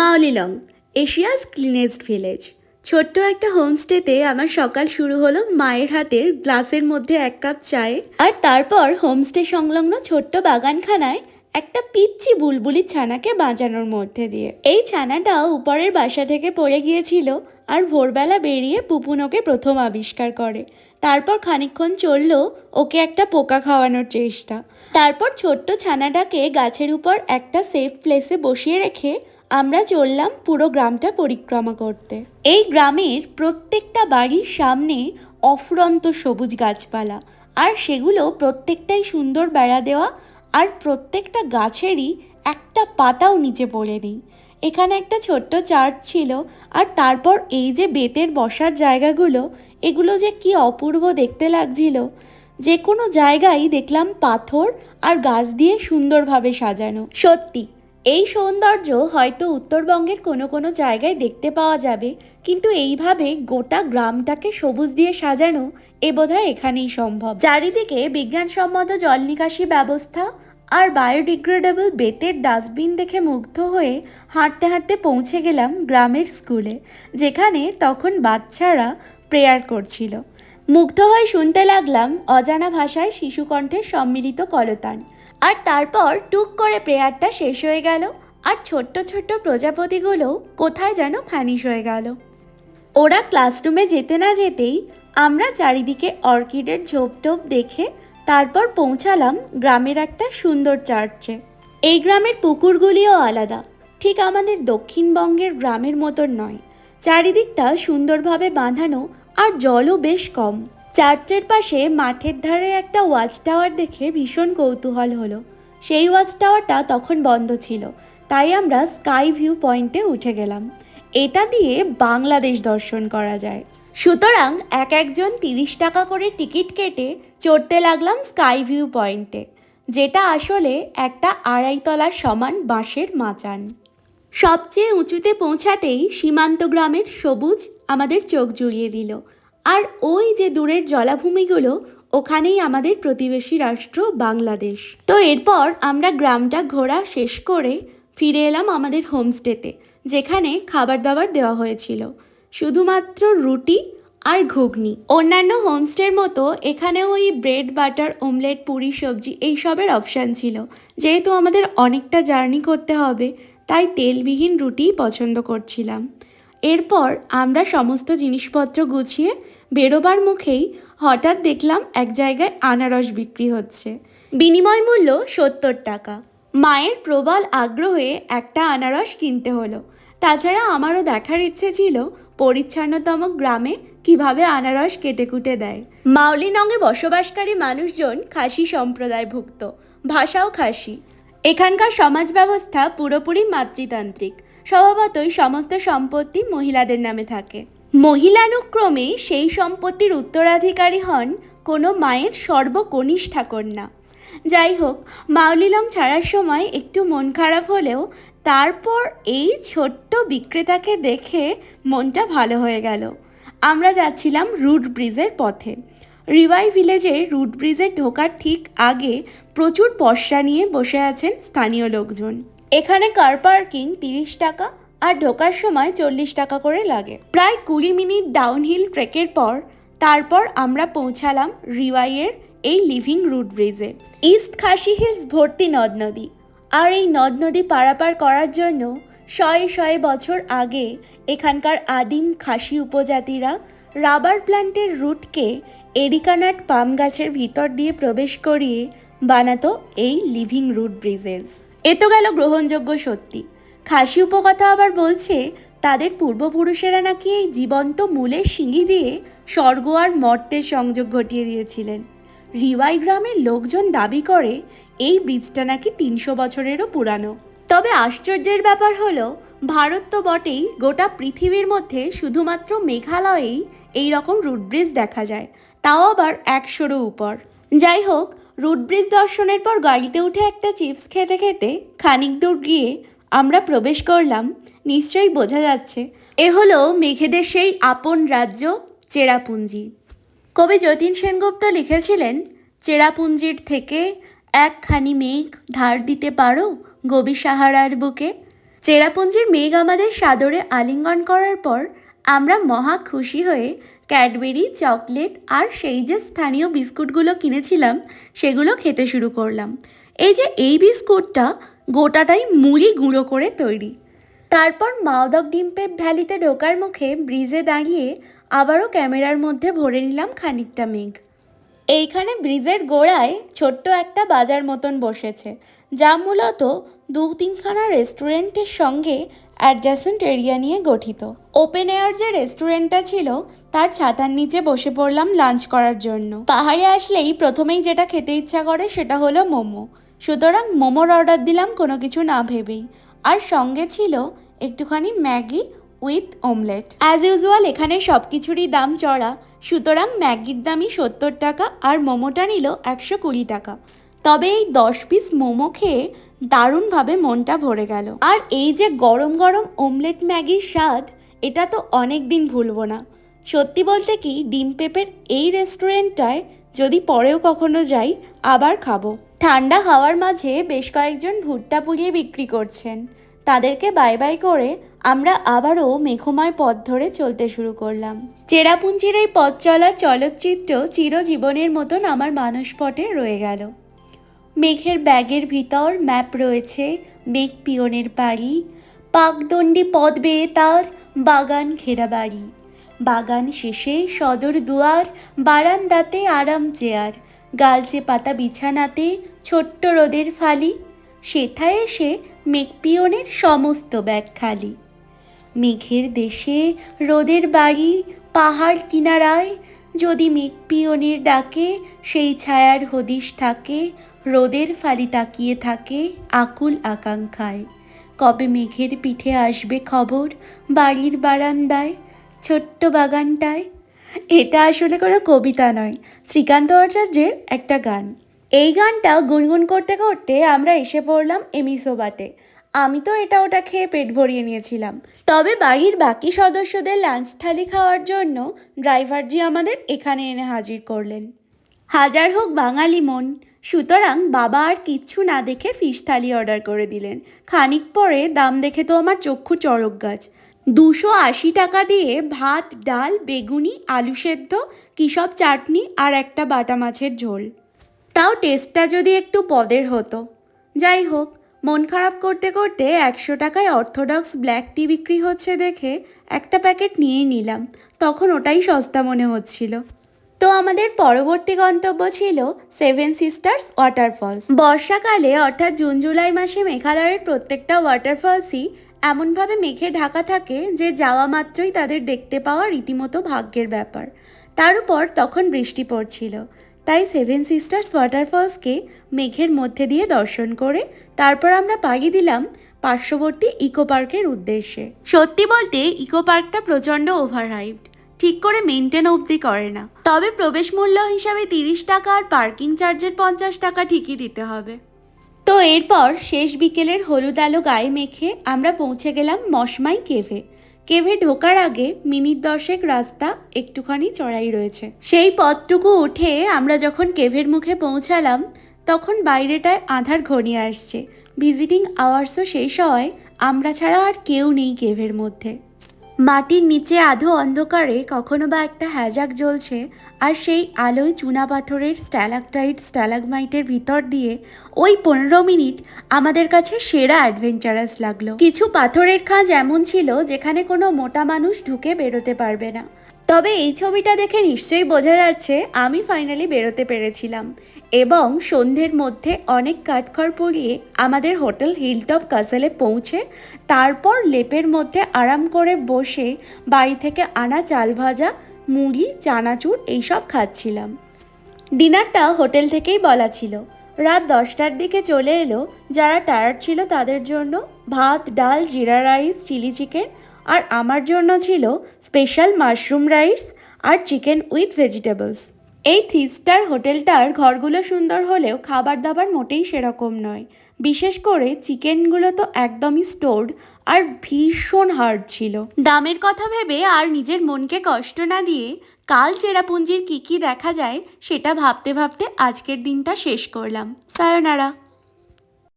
মাওলিলং, Asia's cleanest village. ছোট্ট একটা হোমস্টেতে আমার সকাল শুরু হলো মায়ের হাতের গ্লাসের মধ্যে এক কাপ চায়ে, আর তারপর হোমস্টে সংলগ্ন ছোট্ট বাগানখানায় একটা পিচ্ছি বুলবুলি ছানাকে বাঁচানোর মধ্যে দিয়ে। এই ছানাটা উপরের বাসা থেকে পড়ে গিয়েছিল আর ভোরবেলা বেরিয়ে পুপুন ওকে প্রথম আবিষ্কার করে। তারপর খানিকক্ষণ চলল ওকে একটা পোকা খাওয়ানোর চেষ্টা। তারপর ছোট্ট ছানাটাকে গাছের উপর একটা সেফ প্লেসে বসিয়ে রেখে আমরা চললাম পুরো গ্রামটা পরিক্রমা করতে। এই গ্রামের প্রত্যেকটা বাড়ির সামনে অফুরন্ত সবুজ গাছপালা, আর সেগুলো প্রত্যেকটাই সুন্দর বেড়া দেওয়া, আর প্রত্যেকটা গাছেরই একটা পাতাও নিচে পড়ে নেই। এখানে একটা ছোট্ট চার্চ ছিল, আর তারপর এই যে বেতের বসার জায়গাগুলো, এগুলো যে কি অপূর্ব দেখতে লাগছিল। যে কোনো জায়গায় দেখলাম পাথর আর গাছ দিয়ে সুন্দরভাবে সাজানো। সত্যি এই সৌন্দর্য হয়তো উত্তরবঙ্গের কোনো কোনো জায়গায় দেখতে পাওয়া যাবে, কিন্তু এইভাবে গোটা গ্রামটাকে সবুজ দিয়ে সাজানো এ বোধহয় এখানেই সম্ভব। চারিদিকে বিজ্ঞানসম্মত জল নিকাশি ব্যবস্থা আর বায়োডিগ্রেডেবল বেতের ডাস্টবিন দেখে মুগ্ধ হয়ে হাঁটতে হাঁটতে পৌঁছে গেলাম গ্রামের স্কুলে, যেখানে তখন বাচ্চারা প্রেয়ার করছিল। মুগ্ধ হয়ে শুনতে লাগলাম অজানা ভাষায় শিশুকণ্ঠের সম্মিলিত কলতান। আর তারপর টুক করে প্রেয়ারটা শেষ হয়ে গেল আর ছোট্ট ছোট্ট প্রজাপতিগুলো কোথায় যেন ভ্যানিশ হয়ে গেল। ওরা ক্লাসরুমে যেতে না যেতেই আমরা চারিদিকে অর্কিডের ঝোপটোপ দেখে তারপর পৌঁছালাম গ্রামের একটা সুন্দর চার্চে। এই গ্রামের পুকুরগুলিও আলাদা, ঠিক আমাদের দক্ষিণবঙ্গের গ্রামের মতন নয়। চারিদিকটা সুন্দরভাবে বাঁধানো আর জলও বেশ কম। চার্চের পাশে মাঠের ধারে একটা ওয়াচ টাওয়ার দেখে ভীষণ কৌতূহল হলো। সেই ওয়াচ টাওয়ারটা তখন বন্ধ ছিল, তাই আমরা স্কাই ভিউ পয়েন্টে উঠে গেলাম। এটা দিয়ে বাংলাদেশ দর্শন করা যায়। সুতরাং এক একজন তিরিশ টাকা করে টিকিট কেটে চড়তে লাগলাম স্কাই ভিউ পয়েন্টে, যেটা আসলে একটা আড়াইতলার সমান বাঁশের মাচান। সবচেয়ে উঁচুতে পৌঁছাতেই সীমান্ত গ্রামের সবুজ আমাদের চোখ জুড়িয়ে দিল। আর ওই যে দূরের জলাভূমিগুলো, ওখানেই আমাদের প্রতিবেশী রাষ্ট্র বাংলাদেশ। তো এরপর আমরা গ্রামটা ঘোরা শেষ করে ফিরে এলাম আমাদের হোমস্টেতে, যেখানে খাবার দাবার দেওয়া হয়েছিল। শুধুমাত্র রুটি আর ঘুগনি। অন্যান্য হোমস্টের মতো এখানেও ওই ব্রেড, বাটার, অমলেট, পুরি, সবজি এইসবের অপশান ছিল। যেহেতু আমাদের অনেকটা জার্নি করতে হবে, তাই তেলবিহীন রুটিই পছন্দ করছিলাম। এরপর আমরা সমস্ত জিনিসপত্র গুছিয়ে বেরোবার মুখেই হঠাৎ দেখলাম এক জায়গায় আনারস বিক্রি হচ্ছে। বিনিময় মূল্য সত্তর টাকা। মায়ের প্রবল আগ্রহে একটা আনারস কিনতে হলো। তাছাড়া আমারও দেখার ইচ্ছে ছিল পরিচ্ছন্নতম গ্রামে কীভাবে আনারস কেটে কুটে দেয়। মাউলিনংয়ে বসবাসকারী মানুষজন খাসি সম্প্রদায়ভুক্ত। ভাষাও খাসি। এখানকার সমাজ ব্যবস্থা পুরোপুরি মাতৃতান্ত্রিক। স্বভাবতই সমস্ত সম্পত্তি মহিলাদের নামে থাকে। মহিলানুক্রমে সেই সম্পত্তির উত্তরাধিকারী হন কোনো মায়ের সর্বকনিষ্ঠা কন্যা। যাই হোক মাউলিলং ছাড়ার সময় একটু মন খারাপ হলেও তারপর এই ছোট্ট বিক্রেতাকে দেখে মনটা ভালো হয়ে গেল। আমরা যাচ্ছিলাম রুট ব্রিজের পথে। রিভাই ভিলেজের রুট ব্রিজে ঢোকার ঠিক আগে প্রচুর পশরা নিয়ে বসে আছেন স্থানীয় লোকজন। এখানে কার পার্কিং তিরিশ টাকা আর ঢোকার সময় চল্লিশ টাকা করে লাগে। প্রায় কুড়ি মিনিট ডাউনহিল ট্রেকের পর তারপর আমরা পৌঁছালাম রিওয়াইয়ের এই লিভিং রুট ব্রিজে ইস্ট খাসি হিলস ভর্তি নদ নদী। আর এই নদ নদী পারাপার করার জন্য শয়ে শয়ে বছর আগে এখানকার আদিম খাসি উপজাতিরা রাবার প্ল্যান্টের রুটকে এরিকানাট পাম গাছের ভিতর দিয়ে প্রবেশ করিয়ে বানাতো এই লিভিং রুট ব্রিজেস এ তো গেল গ্রহণযোগ্য সত্যি। খাসি উপকথা আবার বলছে, তাদের পূর্বপুরুষেরা নাকি এই জীবন্ত মূলের শিঙি দিয়ে স্বর্গ আর মর্তের সংযোগ ঘটিয়ে দিয়েছিলেন। রিওয়াই গ্রামের লোকজন দাবি করে, এই ব্রিজটা নাকি তিনশো বছরেরও পুরানো। তবে আশ্চর্যের ব্যাপার হলো, ভারত তো বটেই গোটা পৃথিবীর মধ্যে শুধুমাত্র মেঘালয়েই এই রকম রুট ব্রিজ দেখা যায়, তাও আবার একশোরও উপর। যাই হোক রুট ব্রিজ দর্শনের পর গাড়িতে উঠে একটা চিপস খেতে খেতে খানিক দূর গিয়ে আমরা প্রবেশ করলাম। নিশ্চয়ই বোঝা যাচ্ছে, এ হলো মেঘেদের সেই আপন রাজ্য চেরাপুঞ্জি। কবি যতীন সেনগুপ্ত লিখেছিলেন, চেরাপুঞ্জির থেকে একখানি মেঘ ধার দিতে পারো গবি সাহারার বুকে। চেরাপুঞ্জির মেঘ আমাদের সাদরে আলিঙ্গন করার পর আমরা মহা খুশি হয়ে ক্যাডবেরি, চকলেট আর সেই যে স্থানীয় বিস্কুটগুলো কিনেছিলাম, সেগুলো খেতে শুরু করলাম। এই যে এই বিস্কুটটা গোটাটাই মুড়ি গুঁড়ো করে তৈরি। তারপর মাওদক ডিম্পেপ ভ্যালিতে ঢোকার মুখে ব্রিজে দাঁড়িয়ে আবারও ক্যামেরার মধ্যে ভরে নিলাম খানিকটা মেঘ। এইখানে ব্রিজের গোড়ায় ছোট্ট একটা বাজার মতন বসেছে, যা মূলত দু তিনখানা রেস্টুরেন্টের সঙ্গে অ্যাডজাসেন্ট এরিয়া নিয়ে গঠিত। ওপেন এয়ার যে রেস্টুরেন্টটা ছিল, তার ছাতার নিচে বসে পড়লাম লাঞ্চ করার জন্য। পাহাড়ে আসলেই প্রথমেই যেটা খেতে ইচ্ছা করে সেটা হলো মোমো। সুতরাং মোমোর অর্ডার দিলাম কোনো কিছু না ভেবেই। আর সঙ্গে ছিল একটুখানি Maggi with omelette as usual এখানে সব কিছুরই দাম চড়া। সুতরাং ম্যাগির দামই সত্তর টাকা আর মোমোটা নিল একশো কুড়ি টাকা। তবে এই দশ পিস মোমো খেয়ে দারুণভাবে মনটা ভরে গেল। আর এই যে গরম গরম অমলেট ম্যাগির স্বাদ, এটা তো অনেক দিন ভুলবো না। সত্যি বলতে কি, ডিম পেপের এই রেস্টুরেন্টটায় যদি পরেও কখনো যাই, আবার খাব। ঠান্ডা হাওয়ার মাঝে বেশ কয়েকজন ভুট্টা পুড়িয়ে বিক্রি করছেন। তাদেরকে বাই বাই করে আমরা আবারও মেঘময় পথ ধরে চলতে শুরু করলাম। চেরাপুঞ্জির এই পথ চলা চলচ্চিত্র চিরজীবনের মতন আমার মানসপটে রয়ে গেল। মেঘের ব্যাগের ভিতর ম্যাপ রয়েছে, মেঘ পিয়নের বাড়ি। পাকদণ্ডী পদ বেয়ে তার বাগান ঘেরা বাড়ি। বাগান শেষে সদর দুয়ার, বারান্দাতে আরাম চেয়ার। গালচে পাতা বিছানাতে ছোট্ট রোদের ফালি। সেথায় এসে মেঘপিয়নের সমস্ত ব্যাগ খালি। মেঘের দেশে রোদের বাড়ি, পাহাড় কিনারায় যদি পিয়নের ডাকে, সেই ছায়ার হদিশ থাকে, রোদের ফালি তাকিয়ে থাকে আকুল আকাঙ্ক্ষায়। কবে মেঘের পিঠে আসবে খবর বাড়ির বারান্দায়, ছোট্ট বাগানটায়? এটা আসলে কোনো কবিতা নয়, শ্রীকান্ত আচার্যের একটা গান। এই গানটা গুনগুন করতে করতে আমরা এসে পড়লাম এমিসোবাতে। আমি তো এটা ওটা খেয়ে পেট ভরিয়ে নিয়েছিলাম। তবে বাড়ির বাকি সদস্যদের লাঞ্চ থালি খাওয়ার জন্য ড্রাইভারজি আমাদের এখানে এনে হাজির করলেন। হাজার হোক বাঙালি মন, সুতরাং বাবা আর কিচ্ছু না দেখে ফিশ থালি অর্ডার করে দিলেন। খানিক পরে দাম দেখে তো আমার চক্ষু চড়ক গাছ। দুশো আশি টাকা দিয়ে ভাত, ডাল, বেগুনি, আলু সেদ্ধ কী সব চাটনি আর একটা বাটা মাছের ঝোল। তাও টেস্টটা যদি একটু পদের হতো। যাই হোক মন খারাপ করতে করতে একশো টাকায় অর্থোডক্স ব্ল্যাক টি বিক্রি হচ্ছে দেখে একটা প্যাকেট নিয়েই নিলাম। তখন ওটাই সস্তা মনে হচ্ছিল। তো আমাদের পরবর্তী গন্তব্য ছিল সেভেন সিস্টার্স ওয়াটারফলস। বর্ষাকালে অর্থাৎ জুন, জুলাই মাসে মেঘালয়ের প্রত্যেকটা ওয়াটারফলসই এমনভাবে মেঘে ঢাকা থাকে যে যাওয়া মাত্রই তাদের দেখতে পাওয়া রীতিমতো ভাগ্যের ব্যাপার। তার উপর তখন বৃষ্টি পড়ছিল। তাই সেভেন সিস্টার্স ওয়াটারফলসকে মেঘের মধ্যে দিয়ে দর্শন করে তারপর আমরা পাড়ি দিলাম পার্শ্ববর্তী ইকো পার্কের উদ্দেশ্যে। সত্যি বলতে ইকো পার্কটা প্রচণ্ড ওভারহাইপড ঠিক করে মেনটেন অবধি করে না। তবে প্রবেশ মূল্য হিসাবে তিরিশ টাকা আর পার্কিং চার্জের পঞ্চাশ টাকা ঠিকই দিতে হবে। তো এরপর শেষ বিকেলের হলুদ আলো গায়ে মেখে আমরা পৌঁছে গেলাম মশমাই কেভে কেভে ঢোকার আগে মিনিট দশেক রাস্তা একটুখানি চড়াই রয়েছে। সেই পথটুকু উঠে আমরা যখন কেভের মুখে পৌঁছালাম, তখন বাইরেটায় আধার ঘনিয়ে আসছে। ভিজিটিং আওয়ার্সও শেষ হয় আমরা ছাড়া আর কেউ নেই কেভের মধ্যে। মাটির নিচে আধো অন্ধকারে কখনো বা একটা হ্যাজাক জ্বলছে আর সেই আলোয় চুনা পাথরের স্ট্যালাকটাইট স্ট্যালাগমাইটের ভিতর দিয়ে ওই পনেরো মিনিট আমাদের কাছে সেরা অ্যাডভেঞ্চারাস লাগল। কিছু পাথরের খাঁজ এমন ছিল যেখানে কোনো মোটা মানুষ ঢুকে বেরোতে পারবে না। তবে এই ছবিটা দেখে নিশ্চয়ই বোঝা যাচ্ছে আমি ফাইনালি বেরোতে পেরেছিলাম এবং সন্ধ্যের মধ্যে অনেক কাঠখড় পরিয়ে আমাদের হোটেল হিলটপ কাসেলে পৌঁছে তারপর লেপের মধ্যে আরাম করে বসে বাড়ি থেকে আনা চাল ভাজা মুড়ি, চানাচুর এইসব খাচ্ছিলাম। ডিনারটা হোটেল থেকেই বলা ছিল। রাত দশটার দিকে চলে এলো, যারা টায়ার্ড ছিল তাদের জন্য ভাত, ডাল, জিরা রাইস, চিলি চিকেন আর আমার জন্য ছিল স্পেশাল মাশরুম রাইস আর চিকেন উইথ ভেজিটেবলস। এই থ্রি স্টার হোটেলটার ঘরগুলো সুন্দর হলেও খাবার দাবার মোটেই সেরকম নয়। বিশেষ করে চিকেনগুলো তো একদমই স্টোর্ড আর ভীষণ হার্ড ছিল। দামের কথা ভেবে আর নিজের মনকে কষ্ট না দিয়ে কাল চেরাপুঞ্জির কী কী দেখা যায় সেটা ভাবতে ভাবতে আজকের দিনটা শেষ করলাম। সায়োনারা।